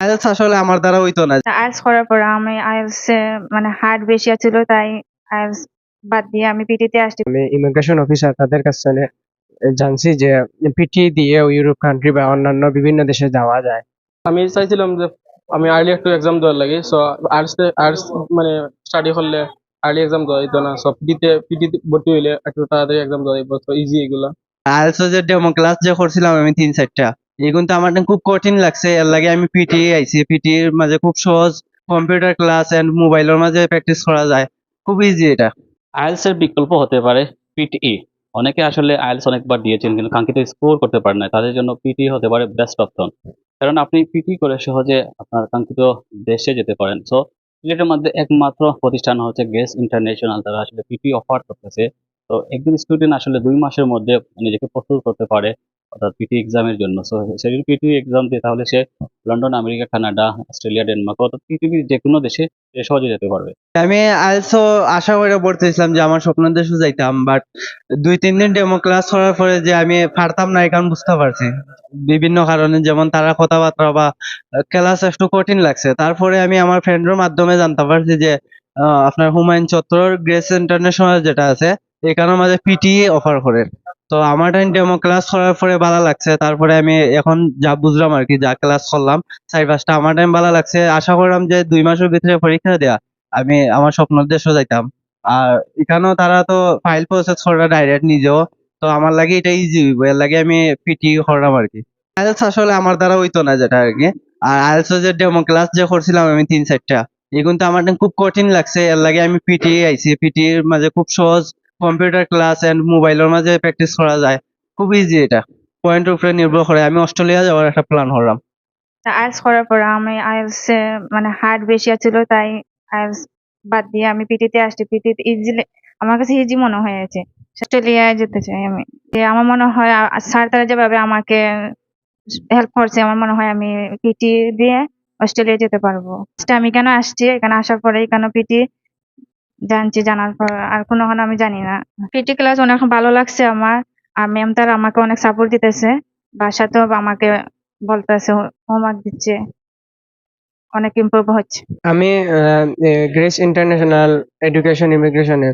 IELTS আসলে আমার দ্বারা হইতো না। আইএলটিএস করার পর আমি আইএলটিএস এ মানে হার্ড বেশি ছিল তাই আইএলটিএস বাদ দিয়ে আমি পিটিতে আসছি। আমি ইমিগ্রেশন অফিসার তাদের কাছ থেকে জানছি যে পিটি দিয়ে ইউরোপ কান্ট্রি বা অন্যান্য বিভিন্ন দেশে যাওয়া যায় আমি চাইছিলাম যে আমি আর্লি একটু এক্সাম দেওয়ার লাগে সো আর্টস আর্টস মানে স্টাডি করলে আর্লি এক্সাম দেওয়া যেত না সব পিটিতে পিটি ভর্তি হইলে একটু তাড়াতাড়ি এক্সাম দেওয়া যাবে তো ইজি এগুলা আইএলটিএস এর ডেমো ক্লাস যে করছিলাম আমি তিন চারটা এগুলো তো আমার খুব কঠিন লাগছে। এর লাগে আমি পিটি আইছি। পিটি এর মাঝে খুব সহজ কম্পিউটার ক্লাস এন্ড মোবাইলের মাঝে প্র্যাকটিস করা যায়। খুব ইজি এটা। আইএলস এর বিকল্প হতে পারে পিটিই অনেকে আসলে আইএলস অনেকবার দিয়েছেন কিন্তু কাঙ্ক্ষিত স্কোর করতে পারেন না। তাদের জন্য পিটি হতে পারে বেস্ট অপশন কারণ আপনি পিটি করে সহজে আপনার কাঙ্ক্ষিত দেশে যেতে পারেন। সো সিলেটের মধ্যে একমাত্র প্রতিষ্ঠান হচ্ছে গেস ইন্টারন্যাশনাল তারা আসলে পিটি অফার করতেছে। তো একজন স্টুডেন্ট আসলে দুই মাসের মধ্যে নিজেকে প্রস্তুত করতে পারে। অর্থাৎ পিটি এক্সামের জন্য। সো সেই পিটি এক্সাম দিয়ে, তাহলে সে London, America, Canada, Australia, Denmark অর্থাৎ পৃথিবীর যে কোনো দেশে সে সহজে যেতে পারবে। আমি আইএলটিএসও আশা করে পড়তেছিলাম যে, আমার স্বপ্ন দেশে যাইতাম বাট দুই, তিন দিন ডেমো ক্লাস করার পরে যে, আমি পারতাম না এখন বুঝতে পারছি। বিভিন্ন কারণে, যেমন তারা কথাবার্তা বা ক্লাস একটু কঠিন লাগছে। তারপরে আমি আমার ফ্রেন্ডের মাধ্যমে জানতে পারছি যে আপনার হুমায়ুন চত্বর গ্রেস ইন্টারন্যাশনাল যেটা আছে, এখানে মাঝে পিটিএ অফার করে। তো আমার টাইম ডেমো ক্লাস করার পরে ভালো লাগছে। তারপরে আমি এখন যা বুঝলাম আর কি, যা ক্লাস করলাম, চার পাঁচটা আমার টাইম ভালো লাগছে। আশা করলাম যে দুই মাসের ভিতরে পরীক্ষা দেয়া, আমি আমার স্বপ্নের দেশও যাইতাম। আর এখানেও তারা তো ফাইল প্রসেস করে ডাইরেক্ট নিজেও, তো আমার লাগে এটা ইজি হইব, এর লাগে আমি পিটি করলাম আর কি। আইএলটিএস আসলে আমার দ্বারা হইতো না যেটা আর কি। আর আইএলটিএস যে ডেমো ক্লাস যে করছিলাম আমি তিন চারটা, এগুলো তো আমার খুব কঠিন লাগছে, এর লাগে আমি পিটি আইছি। পিটি এর মাঝে খুব সহজ কম্পিউটার ক্লাস এন্ড মোবাইলের মাঝে প্র্যাকটিস করা যায়। খুব ইজি এটা। পয়েন্টের উপরে নির্ভর করে। আমি অস্ট্রেলিয়া যাওয়ার একটা প্ল্যান করলাম আইএলটিএস করার পর আমি আইএলটিএস এ মানে হার্ড বেশি ছিল তাই আইএলটিএস বাদ দিয়ে আমি পিটিতে আসছি। পিটিতে ইজিলি আমার কাছে ইজি মনে হয়েছে। অস্ট্রেলিয়ায় যেতে চাই আমি। যে আমার মনে হয় স্যার তারা যেভাবে আমাকে হেল্প করছে, আমার মনে হয় আমি পিটি দিয়ে অস্ট্রেলিয়া যেতে পারব। আমি কেন আসছি? এখানে আসার পরে কেন পিটি জানছি, জানার পর আর কোনো আমি জানি না। পিটি ক্লাস অনেক ভালো লাগছে আমার। আর ম্যাম তার আমাকে অনেক সাপোর্ট দিতেছে। বাসাতেও আমাকে বলতেছে হোমওয়ার্ক দিচ্ছে। অনেক ইমপ্রুভ হচ্ছে। আমি গ্রেস ইন্টারন্যাশনাল এডুকেশন ইমিগ্রেশনে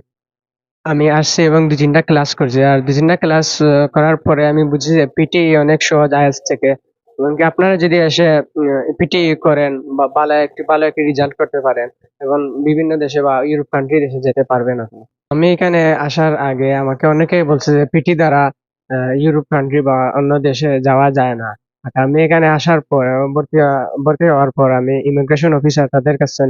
আমি আসছি এবং দু তিনটা ক্লাস করছি। আর দু তিনটা ক্লাস করার পরে আমি বুঝি যে পিটি অনেক সহজ আইএলস থেকে। এমনকি আপনারা যদি এসে পিটি করেন বা ভালো একটি ভালো একটি রেজাল্ট করতে পারেন, এবং বিভিন্ন দেশে বা ইউরোপ কান্ট্রি দেশে যেতে পারবেন আপনি। আমি এখানে আসার আগে আমাকে অনেকেই বলছে যে পিটি দ্বারা ইউরোপ কান্ট্রি বা অন্য দেশে যাওয়া যায় না। আমি এখানে আসার পর, ভর্তি ভর্তি হওয়ার পর আমি ইমিগ্রেশন অফিসার তাদের কাছে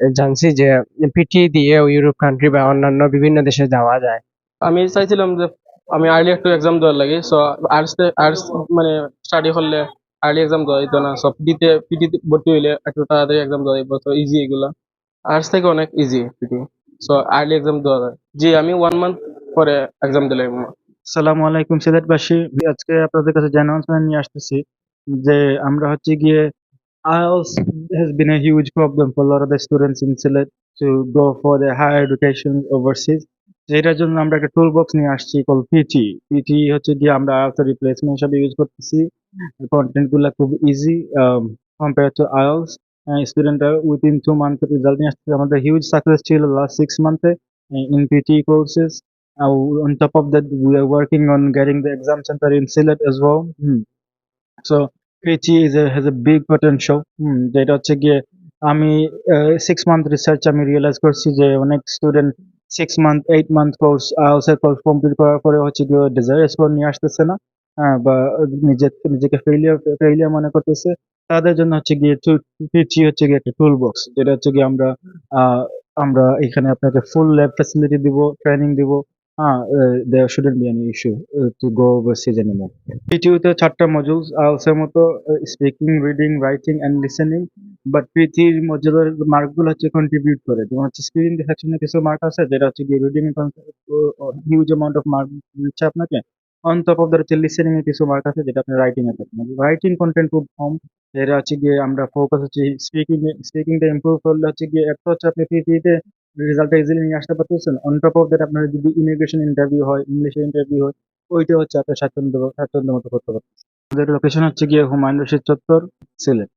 জানছি যে পিটি দিয়ে ইউরোপ কান্ট্রি বা অন্যান্য বিভিন্ন দেশে যাওয়া যায়। আমি চাইছিলাম যে আমি আর্লি একটু এক্সাম দেওয়ার লাগে সো আর্টস আর্টস মানে স্টাডি করলে আর্লি এক্সাম দেওয়া যেত না সব পিটিতে পিটি ভর্তি হইলে একটু তাড়াতাড়ি এক্সাম দেওয়া যাবে তো ইজি এগুলা। আর্টস থেকে অনেক easy PT so early exam দেওয়া যায়। জি, আমি ওয়ান মান্থ পরে এক্সাম দিলাম আসসালামু আলাইকুম সিলেটবাসী। আজকে আপনাদের কাছে যে নিয়ে আসতেছি, যে আমরা হচ্ছে গিয়ে IELTS has been a huge problem for a lot of the students in Sylhet to go for their higher education overseas যেটার জন্য আমরা একটা টুল বক্স নিয়ে আসছি কল পিটি পিটি হচ্ছে গিয়ে আমরা IELTS রিপ্লেসমেন্ট হিসাবে ইউজ করতেছি কন্টেন্টগুলা খুব ইজি কম্পেয়ার টু আইএলস স্টুডেন্টরা উইদিন টু মান্থ রেজাল্ট নিয়ে আসছে আমাদের হিউজ সাকসেস ছিল last six মান্থে in PT courses on top of that, we are working on getting the exam center in Sylhet as well. Hmm. So PT is a, has a big potential. Hmm. যেটা হচ্ছে গিয়ে আমি six month research আমি realise করছি যে অনেক student six month eight month course IELTS এর course complete করার পরে হচ্ছে গিয়ে ডিজায়ার স্কোর নিয়ে আসতেছে না। হ্যাঁ, বা নিজে নিজেকে ফেলিয়ার ফেলিয়ার মনে করতেছে। তাদের জন্য হচ্ছে গিয়ে পিটি হচ্ছে গিয়ে একটা টুল বক্স যেটা হচ্ছে গিয়ে আমরা আমরা এখানে আপনাকে ফুল ল্যাব ফ্যাসিলিটি দিব ট্রেনিং দিব। হ্যাঁ shouldn't be any issue uh, to go overseas anymore পিটিউতে চারটা মডিউলস আইএলসের মতো speaking reading writing and listening but পিটির মডিউলের মার্কগুলো হচ্ছে কন্ট্রিবিউট করে। যেমন হচ্ছে স্পিকিং সেকশনে কিছু মার্ক আছে, যেটা হচ্ছে গিয়ে reading huge amount of mark দিচ্ছে আপনাকে। অন টপ অফ দ্য হচ্ছে লিসেনিং এ কিছু মার্ক আছে, যেটা আপনি রাইটিং এ পাবেন রাইটিং কন্টেন্ট খুব কম, যেটা হচ্ছে গিয়ে আমরা ফোকাস হচ্ছে স্পিকিং স্পিকিংটা ইমপ্রুভ করলে হচ্ছে গিয়ে একটা হচ্ছে আপনি পিটিতে রেজাল্টটা ইজিলি নিয়ে আসতে পারতেছেন। অন টপ অফ দ্যাট আপনার যদি ইমিগ্রেশন ইন্টারভিউ হয় ইংলিশে ইন্টারভিউ হয় ওইটা হচ্ছে আপনার স্বাচ্ছন্দ্য স্বাচ্ছন্দ্য মতো করতে পারতেছেন। আমাদের লোকেশন হচ্ছে গিয়ে হুমায়ুন রশিদ চত্বর, সিলেট।